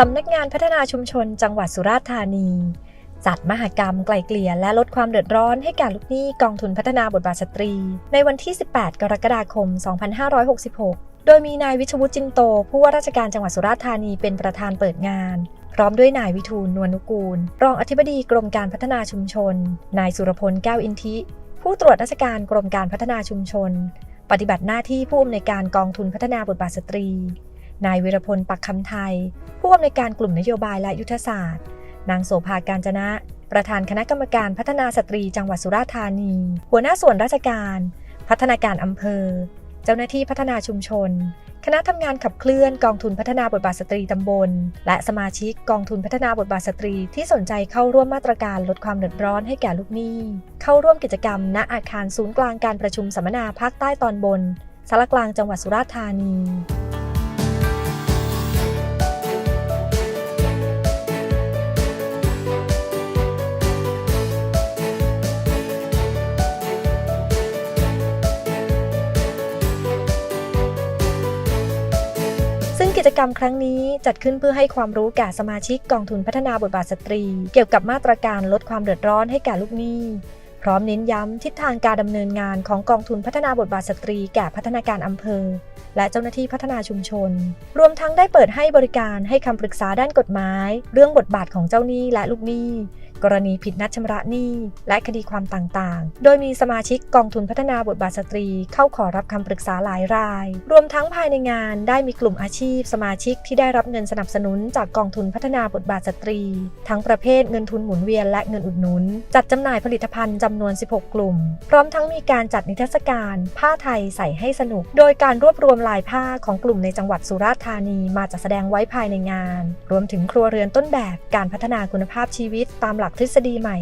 สำนักงานพัฒนาชุมชนจังหวัดสุราษฎร์ธานี จัดมหกรรมไกลเกลี่ยและลดความเดือดร้อนให้แก่ลูกหนี้กองทุนพัฒนาบทบาทสตรี ในวันที่ 18 กรกฎาคม 2566 โดยมีนายวิชวุฒิจินโต ผู้ว่าราชการจังหวัดสุราษฎร์ธานีเป็นประธานเปิดงาน พร้อมด้วยนายวิทูลนวลนุกูล รองอธิบดีกรมการพัฒนาชุมชน นายสุรพลแก้วอินทิ ผู้ตรวจราชการกรมการพัฒนาชุมชน ปฏิบัติหน้าที่ผู้อำนวยการกองทุนพัฒนาบทบาทสตรี นายวิรพลปักคำไทย ผู้อำนวยการกลุ่มนโยบายและยุทธศาสตร์ นางโสภาการจนะ ประธานคณะกรรมการพัฒนาสตรีจังหวัดสุราษฎร์ธานี หัวหน้าส่วนราชการ พัฒนาการอำเภอ เจ้าหน้าที่พัฒนาชุมชน คณะทำงานขับเคลื่อนกองทุนพัฒนาบทบาทสตรีตำบล และสมาชิกกองทุนพัฒนาบทบาทสตรีที่สนใจเข้าร่วมมาตรการลดความเดือดร้อนให้แก่ลูกหนี้ เข้าร่วมกิจกรรม ณอาคารศูนย์กลางการประชุมสัมมนาภาคใต้ตอนบนสารกลางจังหวัดสุราษฎร์ธานี กิจกรรมครั้งนี้จัดขึ้นเพื่อให้ความรู้แก่สมาชิกกองทุนพัฒนาบทบาทสตรี เกี่ยวกับมาตรการลดความเดือดร้อนให้แก่ลูกหนี้ พร้อมเน้นย้ำทิศทางการดำเนินงานของกองทุนพัฒนาบทบาทสตรีแก่พัฒนาการอำเภอ และเจ้าหน้าที่พัฒนาชุมชน รวมทั้งได้เปิดให้บริการให้คำปรึกษาด้านกฎหมาย เรื่องบทบาทของเจ้าหนี้และลูกหนี้ กรณีผิดนัดชำระหนี้ และคดีความต่างๆ โดยมีสมาชิกกองทุนพัฒนาบทบาทสตรี เข้าขอรับคำปรึกษาหลายราย รวมทั้งภายในงานได้มีกลุ่มอาชีพ สมาชิกที่ได้รับเงินสนับสนุนจากกองทุนพัฒนาบทบาทสตรี ทั้งประเภทเงินทุนหมุนเวียนและเงินอุดหนุน จัดจำหน่ายผลิตภัณฑ์จำำนวน 16 กลุ่ม พร้อมทั้งมีการจัดนิทรรศการ ผ้าไทยใส่ให้สนุก โดยการรวบรวมลายผ้าของกลุ่มในจังหวัดสุราษฎร์ธานีมาจัดแสดงไว้ภายในงาน รวมถึงครัวเรือนต้นแบบการพัฒนาคุณภาพชีวิตตามหลักทฤษฎีใหม่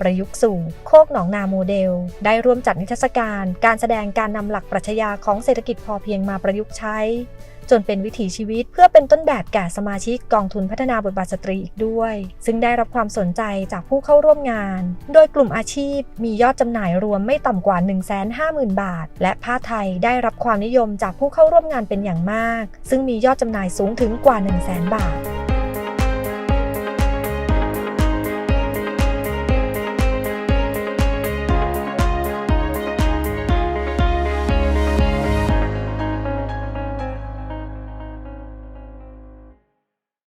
ประยุกต์สู่โคกหนองนาโมเดล ได้ร่วมจัดนิทรรศการ การแสดงการนำหลักปรัชญาของเศรษฐกิจพอเพียงมาประยุกต์ใช้ จนเป็นวิถีชีวิตเพื่อเป็นต้นแบบแก่สมาชิกกองทุนพัฒนาบทบาทสตรีอีกด้วย ซึ่งได้รับความสนใจจากผู้เข้าร่วมงาน โดยกลุ่มอาชีพมียอดจำหน่ายรวมไม่ต่ำกว่า 150,000 บาท และผ้าไทยได้รับความนิยมจากผู้เข้าร่วมงานเป็นอย่างมาก ซึ่งมียอดจำหน่ายสูงถึงกว่า 1,000 0 บาท